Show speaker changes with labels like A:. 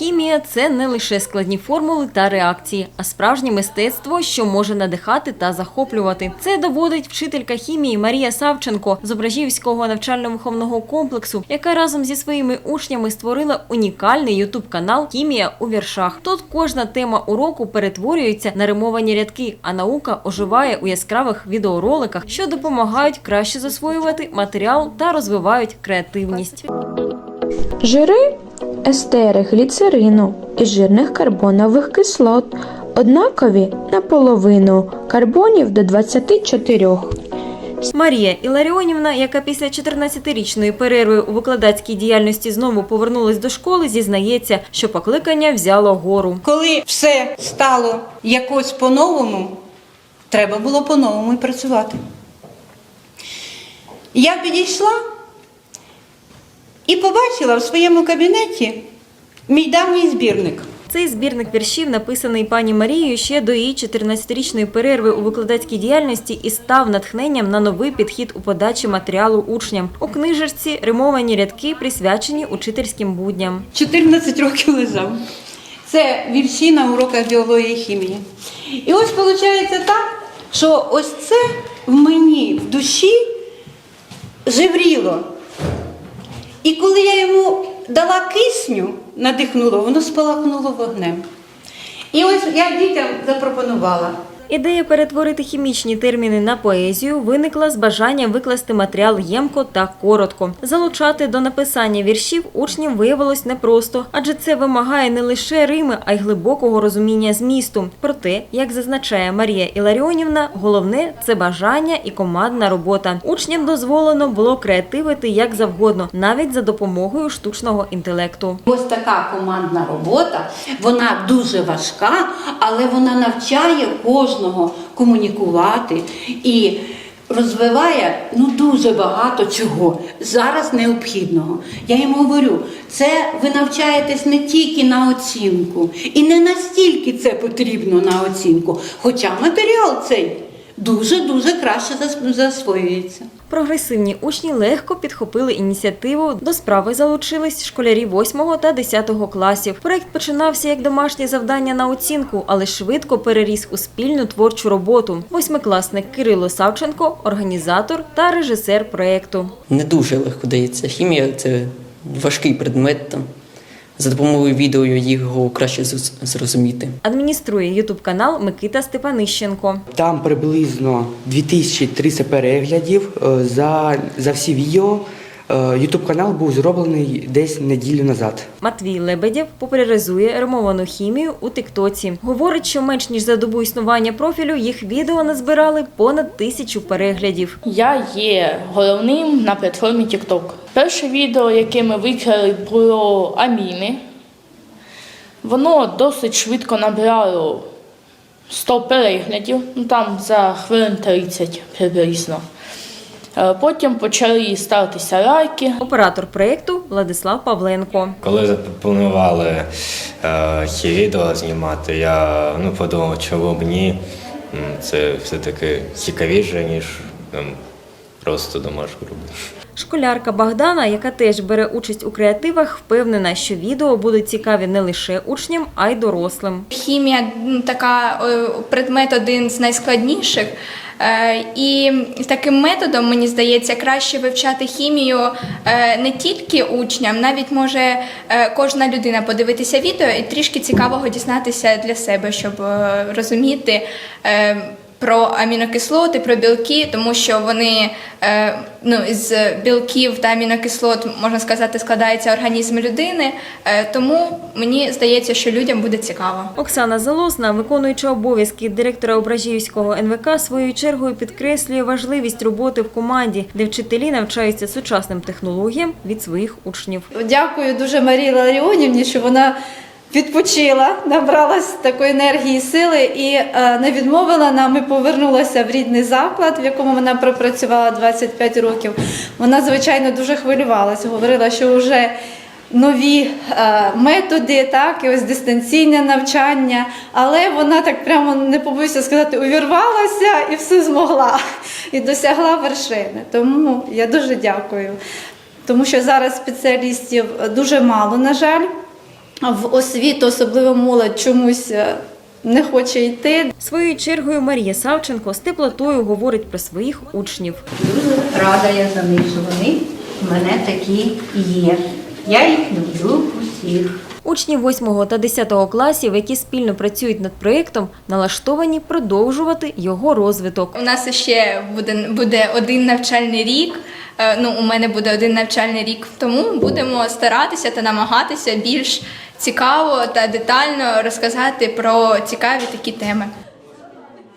A: Хімія це не лише складні формули та реакції, а справжнє мистецтво, що може надихати та захоплювати. Це доводить вчителька хімії Марія Савченко з Ображівського навчально-виховного комплексу, яка разом зі своїми учнями створила унікальний ютуб канал Хімія у віршах. Тут кожна тема уроку перетворюється на римовані рядки, а наука оживає у яскравих відеороликах, що допомагають краще засвоювати матеріал та розвивають креативність.
B: Жири естери гліцерину і жирних карбонових кислот однакові наполовину карбонів до 24.
A: Марія Іларіонівна, яка після 14-річної перерви у викладацькій діяльності знову повернулась до школи, зізнається, що покликання взяло гору.
C: Коли все стало якось по-новому, треба було по-новому і працювати. Я підійшла і побачила в своєму кабінеті мій давній збірник.
A: Цей збірник віршів, написаний пані Марією ще до її 14-річної перерви у викладацькій діяльності, і став натхненням на новий підхід у подачі матеріалу учням. У книжечці римовані рядки присвячені учительським будням.
C: 14 років лежав. Це вірші на уроках біології і хімії. І ось виходить так, що ось це в мені, в душі живріло. І коли я йому дала кисню, надихнуло, воно спалахнуло вогнем. І ось я дітям запропонувала.
A: Ідея перетворити хімічні терміни на поезію виникла з бажанням викласти матеріал ємко та коротко. Залучати до написання віршів учнів виявилось непросто, адже це вимагає не лише рими, а й глибокого розуміння змісту. Проте, як зазначає Марія Іларіонівна, головне це бажання і командна робота. Учням дозволено було креативити як завгодно, навіть за допомогою штучного інтелекту.
C: Ось така командна робота, вона дуже важка, але вона навчає кожного комунікувати і розвиває ну дуже багато чого зараз необхідного. Я йому говорю, це ви навчаєтесь не тільки на оцінку, і не настільки це потрібно на оцінку, хоча матеріал цей дуже дуже краще зас- засвоюється.
A: Прогресивні учні легко підхопили ініціативу. До справи залучились школярі 8 та 10 класів. Проект починався як домашнє завдання на оцінку, але швидко переріс у спільну творчу роботу. Восьмикласник Кирило Савченко, організатор та режисер проекту.
D: Не дуже легко дається. Хімія це важкий предмет. Там. За допомогою відео його краще зрозу- зрозуміти.
A: Адмініструє ютуб канал Микита Степанищенко.
E: Там приблизно 2300 переглядів е, за, за всі відео. Ютуб канал був зроблений десь неділю назад.
A: Матвій Лебедєв популяризує римовану хімію у Тиктоці. Говорить, що менш ніж за добу існування профілю їх відео назбирали понад тисячу переглядів.
F: Я є головним на платформі TikTok. Перше відео, яке ми виклали про аміни, воно досить швидко набрало 100 переглядів, ну там за хвилин 30 приблизно. Е, Потім почали ставитися лайки.
A: Оператор проєкту Владислав Павленко.
G: Коли запропонували е, ці відео знімати, я ну, подумав, чому б ні. Це все-таки цікавіше, ніж там, просто домашку робити.
A: Школярка Богдана, яка теж бере участь у креативах, впевнена, що відео будуть цікаві не лише учням, а й дорослим.
H: Хімія така е, предмет один з найскладніших. Е, І таким методом, мені здається, краще вивчати хімію е, не тільки учням, навіть може е, кожна людина подивитися відео і трішки цікавого дізнатися для себе, щоб розуміти. Про амінокислоти, про білки, тому що вони е, ну, з білків та амінокислот, можна сказати, складається організм людини. Е, тому мені здається, що людям буде цікаво.
A: Оксана Залозна, виконуюча обов'язки директора Ображівського НВК, своєю чергою підкреслює важливість роботи в команді, де вчителі навчаються сучасним технологіям від своїх учнів.
I: Дякую дуже Марії Ларіонівні, що вона відпочила, набралась такої енергії і сили і е, не відмовила нам і повернулася в рідний заклад, в якому вона пропрацювала 25 років. Вона, звичайно, дуже хвилювалася, говорила, що вже нові е, методи, так, і ось дистанційне навчання, але вона так прямо не побоюся сказати, увірвалася і все змогла, і досягла вершини. Тому я дуже дякую. Тому що зараз спеціалістів дуже мало, на жаль. В освіту, особливо молодь, чомусь е, не хоче йти.
A: Своєю чергою Марія Савченко з теплотою говорить про своїх учнів.
C: Дуже рада я за них, що вони в мене такі є. Я їх люблю усіх.
A: Учні 8 та 10 класів, які спільно працюють над проєктом, налаштовані продовжувати його розвиток.
H: У нас ще буде, буде один навчальний рік. Е, Ну, у мене буде один навчальний рік, тому будемо старатися та намагатися більш цікаво та детально розказати про цікаві такі теми.